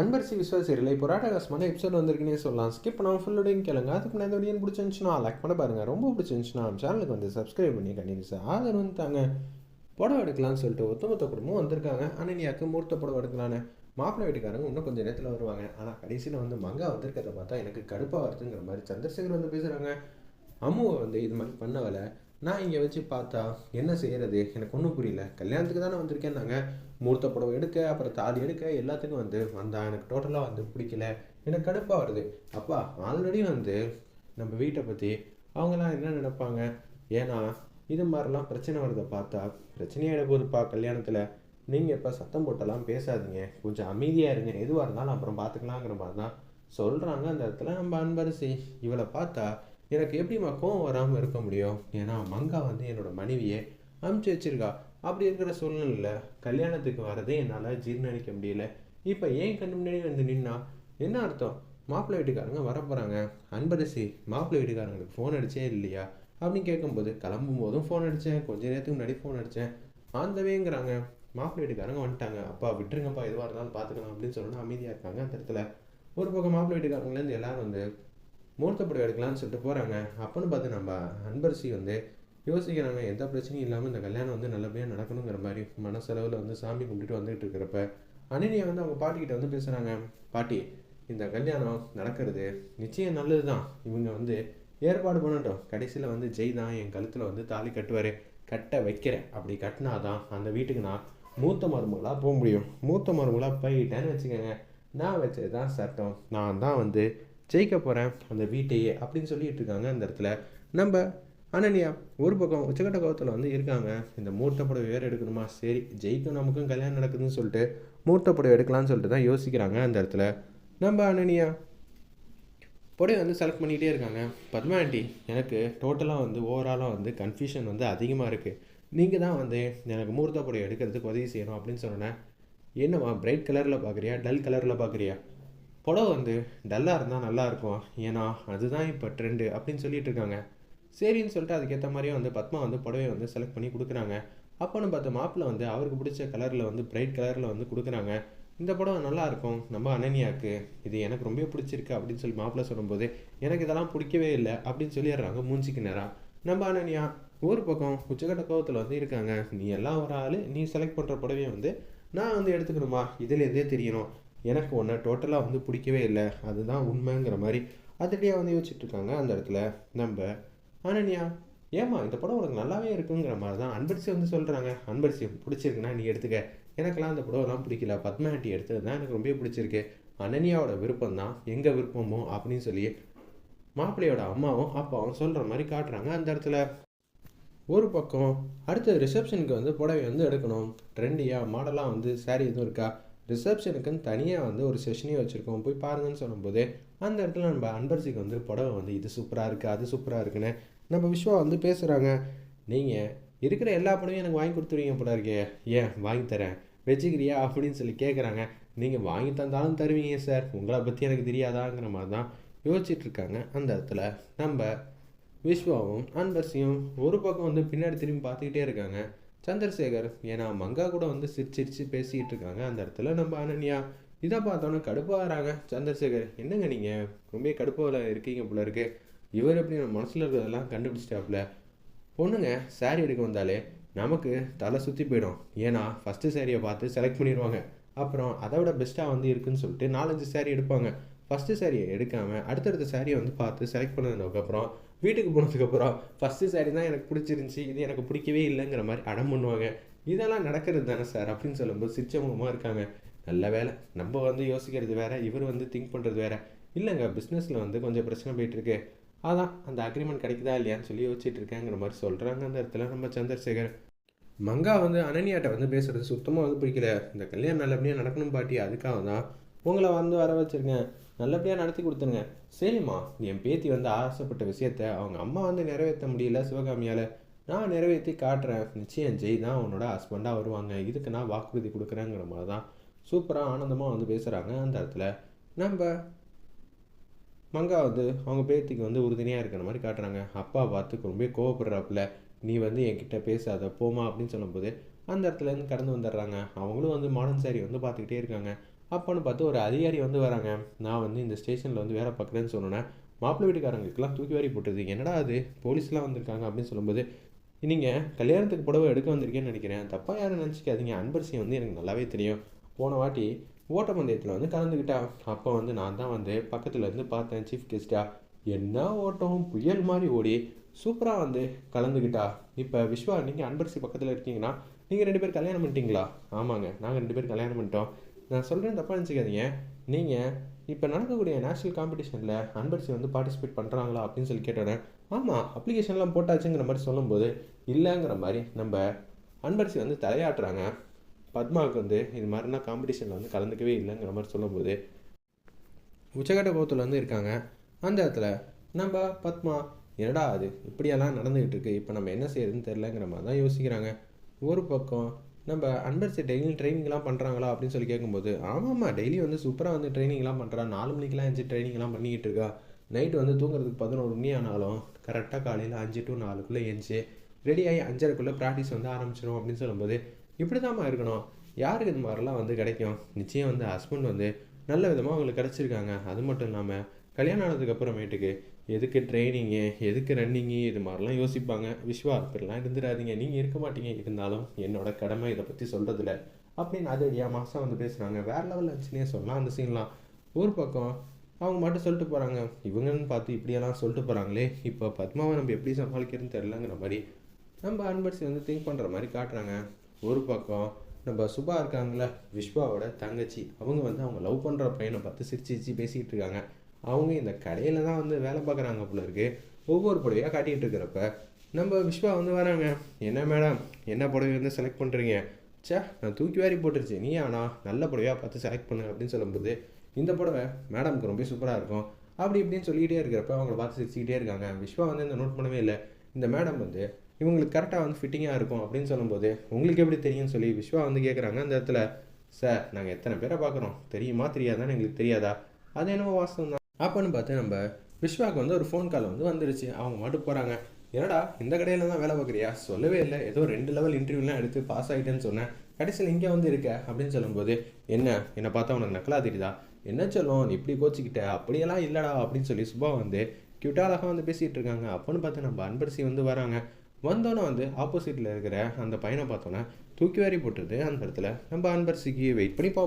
Anbarasi விஸ்வாசியர்களை போராட்டகாசமான episode வந்திருக்குன்னே சொல்லலாம். Skip பண்ணாமல் ஃபுல்லோடையும் கேளுங்க. அதுக்கு நான் இந்த வீடியோ பிடிச்சிருந்துச்சுன்னா லைக் பண்ண பாருங்கள் ரொம்ப பிடிச்சிருந்துச்சுன்னா நம்ம சேனலுக்கு வந்து சப்ஸ்கிரைப் பண்ணி கண்டிப்பாக ஆதரவு வந்துட்டாங்க புடவை எடுக்கலாம்னு சொல்லிட்டு ஒத்துமொத்த குடும்பம் வந்திருக்காங்க. அனன்யாக்கு மூர்த்த புடவை எடுக்கலான்னு மாப்பிள்ளை வீட்டுக்காரங்க இன்னும் கொஞ்சம் நேரத்தில் வருவாங்க. ஆனால் கடைசியில் வந்து மங்கா வந்திருக்கிறத பார்த்தா எனக்கு கடுப்பாக வருதுங்கிற மாதிரி சந்திரசேகர் வந்து பேசுகிறாங்க அம்முவை வந்து இது மாதிரி பண்ணவலை. நான் இங்கே வச்சு பார்த்தா என்ன செய்கிறது எனக்கு ஒன்றும் புரியல. கல்யாணத்துக்கு தானே வந்திருக்கேன் நாங்கள் மூர்த்த புடவை எடுக்க அப்புறம் தாலி எடுக்க எல்லாத்துக்கும் வந்து வந்தா எனக்கு டோட்டலாக வந்து பிடிக்கல. எனக்கு கடுப்பாக வருது. அப்பா ஆல்ரெடி வந்து நம்ம வீட்டை பற்றி அவங்களாம் என்ன நினைப்பாங்க? ஏன்னா இது மாதிரிலாம் பிரச்சனை வரதை பார்த்தா பிரச்சனையாயிட போதுப்பா கல்யாணத்தில். நீங்கள் இப்போ சத்தம் போட்டெல்லாம் பேசாதீங்க. கொஞ்சம் அமைதியாக இருங்க. எதுவாக இருந்தாலும் அப்புறம் பார்த்துக்கலாங்கிற மாதிரி தான் சொல்கிறாங்க அந்த இடத்துல நம்ம அன்பரசி. இவளை பார்த்தா எனக்கு எப்படிம்மா கோவம் வராமல் இருக்க முடியும்? ஏன்னா மங்கா வந்து என்னோட மனைவியை. அமுச்சு வச்சிருக்கா. அப்படி இருக்கிற சூழ்நிலையில் கல்யாணத்துக்கு வரதே என்னால் ஜீர்ணிக்க முடியல. இப்போ ஏன் கண்ணு முன்னாடி வந்து நின்னா? என்ன அர்த்தம்? மாப்பிள்ளை வீட்டுக்காரங்க வரப்போகிறாங்க அன்பரசி மாப்பிள்ளை வீட்டுக்காரங்களுக்கு ஃபோன் அடிச்சே இல்லையா? அப்படின்னு கேட்கும்போது கிளம்பும் போதும் ஃபோன் அடித்தேன் கொஞ்ச நேரத்துக்கு முன்னாடி ஃபோன் அடித்தேன் ஆந்தவேங்கிறாங்க. மாப்பிள்ளை வீட்டுக்காரங்க வந்துட்டாங்க. அப்பா விட்டுருங்கப்பா. எதுவாக இருந்தாலும் பார்த்துக்கலாம் அப்படின்னு சொல்லணும் அமைதியாக இருக்காங்க அந்த இடத்துல. ஒரு பக்கம் மாப்பிள்ளை வீட்டுக்காரங்கலேருந்து எல்லோரும் வந்து மூர்த்த மூர்த்தப்படம் எடுக்கலாம்னு சொல்லிட்டு போகிறாங்க அப்போன்னு பார்த்து நம்ம அன்பரசி வந்து யோசிக்கிறாங்க எந்த பிரச்சனையும் இல்லாமல் இந்த கல்யாணம் வந்து நல்லபடியாக நடக்கணுங்கிற மாதிரி மனசளவில் வந்து சாமி கும்பிட்டுட்டு வந்துட்டு இருக்கிறப்ப அனினியை வந்து அவங்க பாட்டிக்கிட்ட வந்து பேசுகிறாங்க பாட்டி இந்த கல்யாணம் நடக்கிறது நிச்சயம் நல்லது தான் இவங்க வந்து ஏற்பாடு பண்ணட்டும். கடைசியில் வந்து ஜெய் தான் என் கழுத்தில் வந்து தாலி கட்டுவார். கட்ட வைக்கிறேன். அப்படி கட்டினாதான் அந்த வீட்டுக்கு நான் மூத்த மருமகளாக போக முடியும். மூத்த மருமகளாக போயிட்டேன்னு வச்சுக்கோங்க. நான் வச்சது தான் சட்டம். நான் தான் வந்து ஜெயிக்க போகிறேன் அந்த வீட்டையே அப்படின்னு சொல்லிட்டு இருக்காங்க அந்த இடத்துல. நம்ம அனன்யா ஒரு பக்கம் உச்சக்கட்ட கோவத்தில் வந்து இருக்காங்க. இந்த மூர்த்த புடவை வேறு எடுக்கணுமா? சரி ஜெயிக்கும் நமக்கும் கல்யாணம் நடக்குதுன்னு சொல்லிட்டு மூர்த்த புடவை எடுக்கலாம்னு சொல்லிட்டு தான் யோசிக்கிறாங்க அந்த இடத்துல. நம்ம அனன்யா புடவை வந்து செலக்ட் பண்ணிகிட்டே இருக்காங்க. பத்மா ஆண்டி எனக்கு டோட்டலாக வந்து ஓவராலாக வந்து கன்ஃபியூஷன் வந்து அதிகமாக இருக்குது நீங்கள் தான் வந்து எனக்கு மூர்த்த புடவை எடுக்கிறதுக்கு உதவி செய்யணும் அப்படின்னு சொன்னேன் என்னம்மா பிரைட் கலரில் பார்க்குறியா டல் கலரில் பார்க்குறியா புடவை வந்து டல்லாக இருந்தால் நல்லாயிருக்கும் ஏன்னா அதுதான் இப்போ ட்ரெண்டு அப்படின்னு சொல்லிட்டு இருக்காங்க. சரின்னு சொல்லிட்டு அதுக்கேற்ற மாதிரியே வந்து பத்மா வந்து புடவையை வந்து செலக்ட் பண்ணி கொடுக்குறாங்க. அப்போன்னு பார்த்த மாப்பிள்ளை வந்து அவருக்கு பிடிச்ச கலரில் வந்து பிரைட் கலரில் வந்து கொடுக்குறாங்க. இந்த படம் நல்லாயிருக்கும் நம்ம அனன்யாவுக்கு இது எனக்கு ரொம்ப பிடிச்சிருக்கு அப்படின்னு சொல்லி மாப்பிள்ளை சொல்லும்போது எனக்கு இதெல்லாம் பிடிக்கவே இல்லை அப்படின்னு சொல்லிடுறாங்க மூஞ்சிக்கு நேரம் நம்ம அனன்யா ஒரு பக்கம் உச்சகட்ட கோவத்தில் வந்து இருக்காங்க. நீ எல்லாம் ஒரு ஆள். நீ செலக்ட் பண்ணுற புடவையை வந்து நான் வந்து எடுத்துக்கணுமா? இதுலேருந்தே தெரியணும். எனக்கு ஒன்று டோட்டலாக வந்து பிடிக்கவே இல்லை. அதுதான் உண்மைங்கிற மாதிரி அதிலேயே வந்து யோசிச்சுட்ருக்காங்க அந்த இடத்துல. நம்ம அனன்யா ஏமா இந்த படம் உனக்கு நல்லாவே இருக்குங்கிற மாதிரி தான் அன்பரிசி வந்து சொல்கிறாங்க அன்பரிசி பிடிச்சிருக்குன்னா நீ எடுத்துக்க. எனக்கெல்லாம் அந்த படம்லாம் பிடிக்கல. பத்மா எடுத்தது தான் எனக்கு ரொம்ப பிடிச்சிருக்கு. அனன்யாவோட விருப்பம் தான். எங்கள் விருப்பமோ? அப்படின்னு சொல்லி மாப்பிள்ளையோட அம்மாவும் அப்பாவும் சொல்கிற மாதிரி காட்டுறாங்க அந்த இடத்துல. ஒரு பக்கம் அடுத்த ரிசப்ஷனுக்கு வந்து புடவை வந்து எடுக்கணும். ட்ரெண்டியாக மாடலாக வந்து சேரீ எதுவும் இருக்கா? ரிசப்ஷனுக்குன்னு தனியாக வந்து ஒரு செஷனே வச்சுருக்கோம். போய் பாருங்கன்னு சொல்லும்போது அந்த இடத்துல நம்ம அன்பரசிக்கு வந்து புடவை வந்து இது சூப்பராக இருக்குது அது சூப்பராக இருக்குன்னு நம்ம விஸ்வா வந்து பேசுகிறாங்க நீங்கள் இருக்கிற எல்லா புடவையும் எனக்கு வாங்கி கொடுத்துருவீங்க போல இருக்கே. ஏன்? வாங்கி தரேன். வச்சுக்கிறியா? அப்படின்னு சொல்லி கேட்குறாங்க நீங்கள் வாங்கி தந்தாலும் தருவீங்க சார் உங்களை பற்றி எனக்கு தெரியாதாங்கிற மாதிரி தான் யோசிச்சுட்டு இருக்காங்க. அந்த இடத்துல நம்ம விஸ்வாவும் அன்பர்சியும் ஒரு பக்கம் வந்து பின்னாடி திரும்பி பார்த்துக்கிட்டே இருக்காங்க. சந்திரசேகர் ஏன்னா மங்கா கூட வந்து சிரிச்சிரிச்சு பேசிகிட்டு பேசிக்கிட்டு இருக்காங்க அந்த இடத்துல நம்ம அனன்யா இதை பார்த்தோன்னே கடுப்பாகிறாங்க சந்திரசேகர் என்னங்க நீங்கள் ரொம்ப கடுப்பாவில் இருக்கீங்க போல இருக்கு. இவர் எப்படி நம்ம மனசில் இருக்கிறதெல்லாம் கண்டுபிடிச்சிட்டாப்புல? பொண்ணுங்க saree எடுக்க வந்தாலே நமக்கு தலை சுற்றி போயிடும். ஏன்னா ஃபஸ்ட்டு சாரியை பார்த்து செலக்ட் பண்ணிடுவாங்க. அப்புறம் அதை விட பெஸ்ட்டாக வந்து இருக்குன்னு சொல்லிட்டு நாலஞ்சு saree எடுப்பாங்க. ஃபஸ்ட்டு சாரியை எடுக்காமல் அடுத்தடுத்த சாரியை வந்து பார்த்து செலக்ட் பண்ணதுக்கப்புறம் வீட்டுக்கு போனதுக்கப்புறம் ஃபஸ்ட்டு சாரி தான் எனக்கு பிடிச்சிருந்துச்சி இது எனக்கு பிடிக்கவே இல்லைங்கிற மாதிரி அடம் பண்ணுவாங்க. இதெல்லாம் நடக்கிறது தானே சார் அப்படின்னு சொல்லும்போது சிச்சமுகமாக இருக்காங்க. நல்ல வேலை. நம்ம வந்து யோசிக்கிறது வேற இவர் வந்து திங்க் பண்ணுறது வேற. இல்லைங்க பிஸ்னஸில் வந்து கொஞ்சம் பிரச்சனை போயிட்டுருக்கு. அதான் அந்த அக்ரிமெண்ட் கிடைக்குதா இல்லையான்னு சொல்லி யோசிச்சிட்டுருக்கேங்கிற மாதிரி சொல்கிறாங்க அந்த இடத்துல நம்ம சந்திரசேகர். மங்கா வந்து அனன்யாட்ட வந்து பேசுகிறது சுத்தமாக வந்து பிடிக்கல. இந்த கல்யாணம் நல்லபடியாக நடக்கணும் பாட்டி அதுக்காக தான் உங்களை வந்து வர வச்சுருக்கேன். நல்லபடியாக நடத்தி கொடுத்துருங்க. சரிம்மா என் பேத்தி வந்து ஆசைப்பட்ட விஷயத்த அவங்க அம்மா வந்து நிறைவேற்ற முடியல சிவகாமியால். நான் நிறைவேற்றி காட்டுறேன். நிச்சயம் ஜெய் தான் உன்னோட ஹஸ்பண்டாக வருவாங்க. இதுக்கு நான் வாக்குறுதி கொடுக்குறேங்கிற மாதிரி தான் சூப்பராக ஆனந்தமாக வந்து பேசுகிறாங்க அந்த இடத்துல. நம்ம மங்கா வந்து அவங்க பேத்திக்கு வந்து உறுதுணையாக இருக்கிற மாதிரி காட்டுறாங்க. அப்பா பார்த்து ரொம்ப கோவப்படுறாப்புல. நீ வந்து என்கிட்ட பேசாத போமா அப்படின்னு சொல்லும்போது அந்த இடத்துல இருந்து கடந்து வந்துடுறாங்க. அவங்களும் வந்து மாடர்ன் சாரி வந்து பார்த்துக்கிட்டே இருக்காங்க. அப்போன்னு பார்த்து ஒரு அதிகாரி வந்து வராங்க. நான் வந்து இந்த ஸ்டேஷனில் வந்து வேலை பார்க்குறேன்னு சொன்னேன் மாப்பிள்ளை வீட்டுக்காரங்களுக்குலாம் தூக்கி வாரி போட்டுது என்னடா அது? போலீஸ்லாம் வந்திருக்காங்க அப்படின்னு சொல்லும்போது நீங்கள் கல்யாணத்துக்கு புடவை எடுக்க வந்திருக்கேன்னு நினைக்கிறேன். தப்பாக யாரும் நினச்சிக்காதீங்க. அன்பரசி வந்து எனக்கு நல்லாவே தெரியும். போன வாட்டி ஓட்டப்பந்தயத்தில் வந்து கலந்துக்கிட்டா. அப்போ வந்து நான் தான் வந்து பக்கத்தில் இருந்து பார்த்தேன் சீஃப் கெஸ்ட்டாக என்ன ஓட்டம்? புயல் மாதிரி ஓடி சூப்பராக வந்து கலந்துக்கிட்டா. இப்போ விஸ்வா நீங்கள் அன்பரசி பக்கத்தில் இருக்கீங்கன்னா நீங்கள் ரெண்டு பேர் கல்யாணம் பண்ணிட்டீங்களா? ஆமாங்க. நாங்கள் ரெண்டு பேர் கல்யாணம் பண்ணிட்டோம். நான் சொல்கிறேன் தப்பாக நினச்சிக்காதீங்க. நீங்கள் இப்போ நடக்கக்கூடிய நேஷ்னல் காம்படிஷனில் அன்பரசி வந்து பார்ட்டிசிபேட் பண்ணுறாங்களா அப்படின்னு சொல்லி கேட்டோன்னே ஆமாம் அப்ளிகேஷன்லாம் போட்டாச்சுங்கிற மாதிரி சொல்லும்போது இல்லைங்கிற மாதிரி நம்ம அன்பரசி வந்து தலையாட்டுறாங்க. பத்மாவுக்கு வந்து இது மாதிரினா காம்படிஷனில் வந்து கலந்துக்கவே இல்லைங்கிற மாதிரி சொல்லும்போது உச்சகட்ட கோபத்தில் வந்து இருக்காங்க. அந்த இடத்துல நம்ம பத்மா என்னடா அது இப்படியெல்லாம் நடந்துக்கிட்டு இருக்கு இப்போ நம்ம என்ன செய்யறதுன்னு தெரிலங்கிற மாதிரி தான் யோசிக்கிறாங்க. ஒரு பக்கம் நம்ம அன்பர்ஸ் டெய்லி ட்ரைனிங்லாம் பண்ணுறாங்களா அப்படின்னு சொல்லி கேட்கும்போது ஆமாம்மா டெய்லி வந்து சூப்பராக வந்து ட்ரைனிங்லாம் பண்ணுறா நாலு மணிக்கெலாம் எழுந்து ட்ரைனிங்லாம் பண்ணிக்கிட்டு இருக்கா. நைட்டு வந்து தூங்குறதுக்கு பதினோரு மணி ஆனாலும் கரெக்டாக காலையில் அஞ்சு டு நாலுக்குள்ளே எழுந்துச்சு ரெடி ஆகி அஞ்சரைக்குள்ளே ப்ராக்டிஸ் வந்து ஆரம்பிச்சிடும் அப்படின்னு சொல்லும்போது இப்படி தான்மா இருக்கணும். யாருக்கு இது மாதிரிலாம் வந்து கிடைக்கும்? நிச்சயம் வந்து ஹஸ்பண்ட் வந்து நல்ல விதமாக அவங்களுக்கு கிடச்சிருக்காங்க. அது மட்டும் இல்லாமல் கல்யாணம் ஆனதுக்கு அப்புறமேட்டுக்கு எதுக்கு ட்ரைனிங்கு எதுக்கு ரன்னிங்கு இது மாதிரிலாம் யோசிப்பாங்க. விஸ்வா இப்படிலாம் இருந்துடாதீங்க நீங்கள் இருக்க மாட்டீங்க. இருந்தாலும் என்னோட கடமை இதை பற்றி சொல்கிறதில்ல அப்படின்னு அது ஏன் மாதம் வந்து பேசுகிறாங்க வேறு லெவலில் இருந்துச்சுன்னே சொல்லலாம் அந்த சீன்லாம் ஒரு பக்கம் அவங்க மட்டும் சொல்லிட்டு போகிறாங்க இவங்கன்னு பார்த்து இப்படியெல்லாம் சொல்லிட்டு போகிறாங்களே இப்போ பத்மாவை நம்ம எப்படி சமாளிக்கிறதுன்னு தெரிலங்கிற மாதிரி நம்ம அன்பர்சி வந்து திங்க் பண்ணுற மாதிரி காட்டுறாங்க. ஒரு பக்கம் நம்ம சுபா இருக்காங்களே விஸ்வாவோட தங்கச்சி. அவங்க வந்து அவங்க லவ் பண்ணுற பையனை பார்த்து சிரிச்சு சிரிச்சு பேசிக்கிட்டு இருக்காங்க. அவங்க இந்த கடையில் தான் வந்து வேலை பார்க்குறாங்க போல இருக்கு. ஒவ்வொரு புடவையாக காட்டிகிட்டு இருக்கிறப்ப நம்ம விஸ்வா வந்து வராங்க. என்ன மேடம் என்ன புடவை வந்து செலக்ட் பண்ணுறீங்க சே நான் தூக்கி வாரி போட்டுருச்சு. நீ ஆனா நல்ல புடவையாக பார்த்து செலக்ட் பண்ணு அப்படின்னு சொல்லும்போது இந்த புடவை மேடம்க்கு ரொம்ப சூப்பராக இருக்கும். அப்படி இப்படின்னு சொல்லிக்கிட்டே இருக்கிறப்ப அவங்கள பார்த்து சிரிச்சுக்கிட்டே இருக்காங்க. விஸ்வா வந்து இந்த நோட் பண்ணவே இல்லை. இந்த மேடம் வந்து இவங்களுக்கு கரெக்டாக வந்து ஃபிட்டிங்காக இருக்கும் அப்படின்னு சொல்லும்போது உங்களுக்கு எப்படி தெரியும்னு சொல்லி விஸ்வா வந்து கேட்குறாங்க அந்த இடத்துல. சார் நாங்கள் எத்தனை பேரை பார்க்குறோம்? தெரியுமா? தெரியாதான்னு எங்களுக்கு தெரியாதா? அது என்னவோ வாஸ்தவம் தான். அப்போன்னு பார்த்து நம்ம விஸ்வாக்கு வந்து ஒரு ஃபோன் கால் வந்து வந்துருச்சு. அவங்க மட்டும் போகிறாங்க என்னடா இந்த கடையில் தான் வேலை பார்க்குறியா? சொல்லவே இல்லை. ஏதோ ரெண்டு லெவல் இன்டர்வியூலாம் எடுத்து பாஸ் ஆகிட்டேன்னு சொன்னேன். கடைசியில் இங்கே வந்து இருக்க அப்படின்னு சொல்லும்போது என்ன? என்னை பார்த்தா உனக்கு நக்கலா தெரியுதா? என்ன சொல்லும் நீ இப்படி கோச்சிக்கிட்ட? அப்படியெல்லாம் இல்லைடா அப்படின்னு சொல்லி சுபா வந்து கியூட்டாலாக வந்து பேசிகிட்டு இருக்காங்க. அப்போன்னு பார்த்து நம்ம அன்பரசி வந்து வராங்க. வந்தோன்னே வந்து ஆப்போசிட்டில் இருக்கிற அந்த பையனை பார்த்தோன்னே தூக்கி வாரி போட்டுருது அந்த இடத்துல நம்ம அன்பரசிக்கு வெயிட் பண்ணி பார்ப்போம்